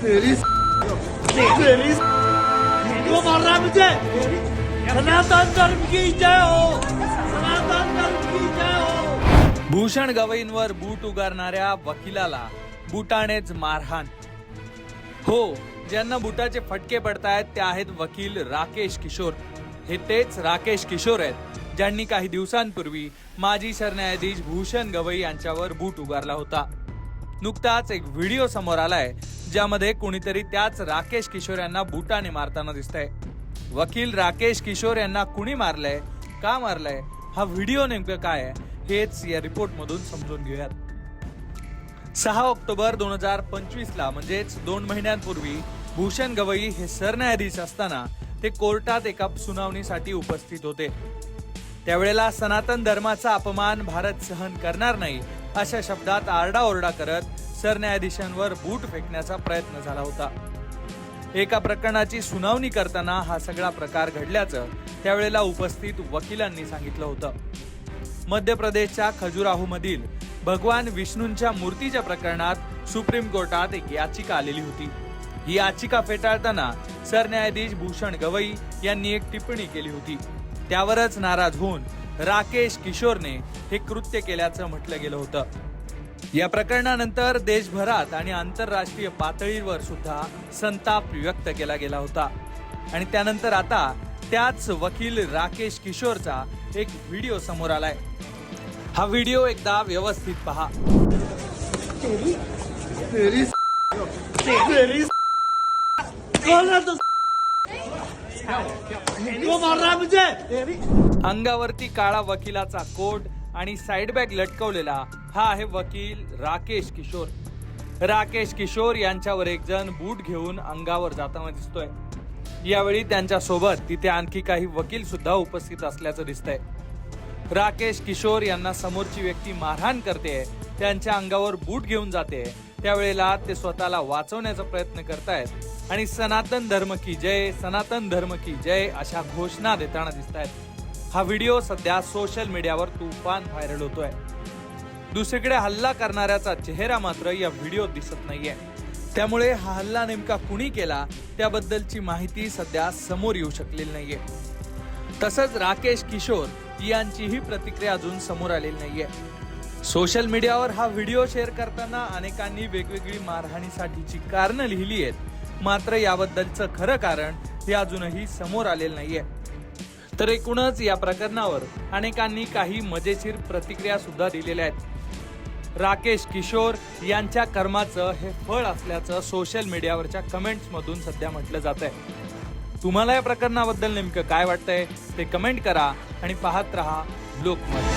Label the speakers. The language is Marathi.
Speaker 1: Feliz. Feliz. क्यों मार रहा सनातन धर्म की जय हो सनातन धर्म की जय हो
Speaker 2: भूषण गवईंवर बूट उगारणाऱ्या वकिलाला बुटानेच मारहाण. हो ज्यांना बुटाचे फटके पडतायत ते आहेत वकील राकेश किशोर. हे तेच राकेश किशोर आहेत ज्यांनी काही दिवसांपूर्वी माजी सरन्यायाधीश भूषण गवई यांच्यावर बूट उगारला होता. नुकताच एक व्हिडिओ समोर आलाय ज्यामध्ये कुणीतरी त्याच राकेश किशोर यांना बुटाने मारताना दिसतंय. वकील राकेश किशोर यांना कुणी मारलंय? का मारलंय? हा व्हिडिओ नेमकं काय आहे? हेच या रिपोर्ट मधून समजून घेऊयात. सहा ऑक्टोबर दोन हजार पंचवीस ला म्हणजेच दोन महिन्यांपूर्वी भूषण गवई हे सरन्यायाधीश असताना ते कोर्टात एका सुनावणीसाठी उपस्थित होते. त्यावेळेला सनातन धर्माचा अपमान भारत सहन करणार नाही अशा शब्दात आरडाओरडा करत सरन्यायाधीशांवर बूट फेकण्याचा प्रयत्न झाला होता. एका प्रकरणाची सुनावणी करताना हा सगळा प्रकार घडल्याचं त्यावेळेला उपस्थित वकिलांनी सांगितलं होतं. मध्य प्रदेशच्या खजुराहो मधील भगवान विष्णूंच्या मूर्तीच्या प्रकरणात सुप्रीम कोर्टात एक याचिका आलेली होती. ही याचिका फेटाळताना सरन्यायाधीश भूषण गवई यांनी एक टिप्पणी केली होती. त्यावरच नाराज होऊन राकेश किशोरने हे कृत्य केल्याचं म्हटलं गेलं होतं. या प्रकरणानंतर देशभरात आणि आंतरराष्ट्रीय पातळीवर सुद्धा संताप व्यक्त केला गेला होता आणि त्यानंतर आता त्याच वकील राकेश किशोरचा एक व्हिडिओ समोर आलाय हा व्हिडिओ एकदा व्यवस्थित पहा अंगावरती काळा वकिलाचा कोट आणि साईड बॅग लटकवलेला हा आहे वकील राकेश किशोर. राकेश किशोर यांच्यावर एक जण बूट घेऊन अंगावर जाताना दिसतोय. यावेळी त्यांच्यासोबत तिथे आणखी काही वकील सुद्धा उपस्थित असल्याचं दिसतंय. राकेश किशोर यांना समोरची व्यक्ती मारहाण करते त्यांच्या अंगावर बूट घेऊन जाते. त्यावेळेला ते स्वतःला वाचवण्याचा प्रयत्न करतायत आणि सनातन धर्म की जय सनातन धर्म की जय अशा घोषणा देताना दिसत आहेत हा व्हिडिओ सध्या सोशल मीडियावर तुफान व्हायरल होतोय. दुसरीकडे हल्ला करणाऱ्याचा चेहरा मात्र या व्हिडिओत दिसत नाहीये. त्यामुळे हा हल्ला नेमका कुणी केला त्याबद्दलची माहिती सध्या समोर येऊ शकलेली नाहीये. तसंच राकेश किशोर यांचीही प्रतिक्रिया अजून समोर आलेली नाहीये. सोशल मीडियावर हा व्हिडिओ शेअर करताना अनेकांनी वेगवेगळी मारहाणीसाठीची कारणं लिहिली आहेत. मात्र याबद्दलचं खरं कारण हे अजूनही समोर आलेलं नाहीये. तर एकूणच या प्रकरणावर अनेकांनी काही मजेशीर प्रतिक्रिया सुद्धा दिलेल्या आहेत. राकेश किशोर यांच्या कर्माचं हे फळ असल्याचं सोशल मीडियावरच्या कमेंट्स मधून सध्या म्हटलं जात आहे. तुम्हाला या प्रकरणाबद्दल नेमकं काय वाटतंय ते कमेंट करा आणि पाहत रहा लोकमत.